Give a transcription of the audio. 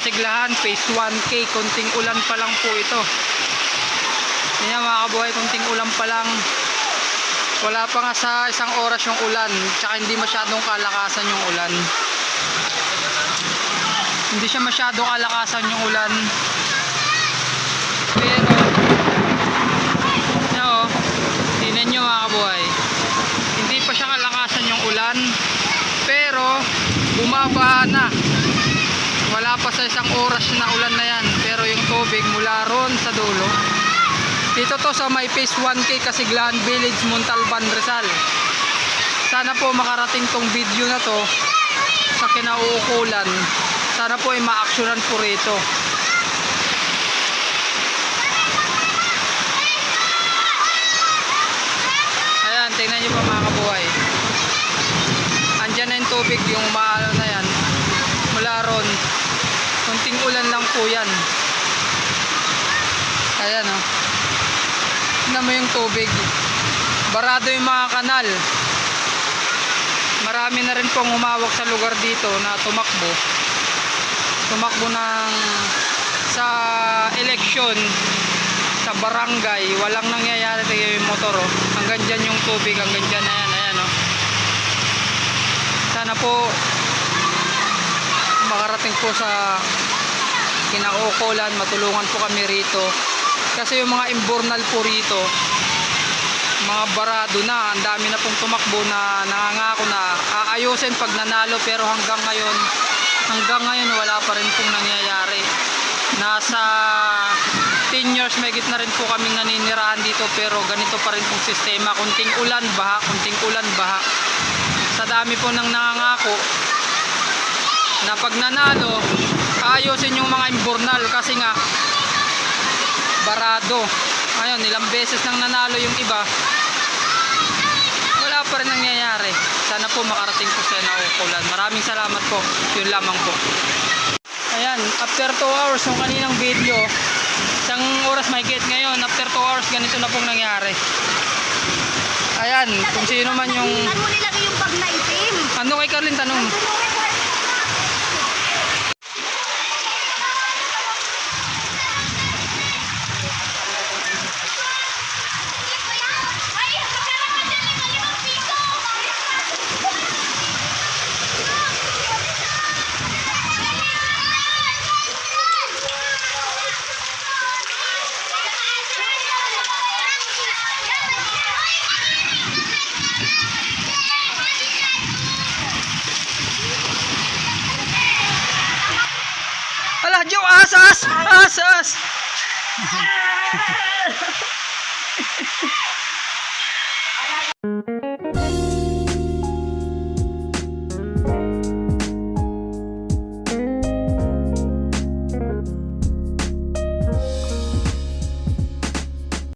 phase 1K. Kunting ulan pa lang po ito. Yan mga kabuhay, kunting ulan pa lang. Wala pa nga sa isang oras yung ulan. Tsaka hindi masyadong kalakasan yung ulan. Hindi siya masyadong kalakasan yung ulan. Pero, yan o, tingnan nyo mga kabuhay. Hindi pa siya kalakasan yung ulan. Pero, bumaba na. Wala pa sa isang oras na ulan na yan. Pero yung tubig mula ron sa dulo. Dito to sa may phase 1K Kasiglahan Village, Montalban, Rizal. Sana po makarating tong video na to sa kinauukulan. Sana po ay ma-actionan po rito. Ayan, tingnan nyo po mga kabuhay. Andyan na yung tubig, yung maalo na yan. Mula ron. Kunting ulan lang po yan. Ayan o. Oh. Yung tubig. Barado yung mga kanal. Marami na rin pong humawak sa lugar dito na tumakbo. Tumakbo ng sa eleksyon sa barangay. Walang nangyayari tayo yung motor. Oh. Hanggang dyan yung tubig. Hanggang dyan. Ayan, ayan. Oh. Sana po po sa kinaukulan. Matulungan po kami rito. Kasi yung mga imbornal po rito, mga barado na, ang dami na pong tumakbo na nangangako na aayusin pag nanalo pero hanggang ngayon, hanggang ngayon wala pa rin pong nangyayari. Nasa 10 years may na rin po kaming naninirahan dito pero ganito pa rin pong sistema. Kunting ulan, baha, kunting ulan, baha. Sa dami po ng nangangako na pag nanalo, aayusin yung mga imbornal kasi nga barado. Ayun, ilang beses nang nanalo yung iba. Wala pa rin nangyayari. Sana po makarating po sa naukulan. Maraming salamat po. Yun lamang po. Ayan, after 2 hours yung kaninang video, isang oras may get ngayon, after 2 hours ganito na pong nangyari. Ayan, kung sino man yung... Ano kay Carlin tanong? Us us us us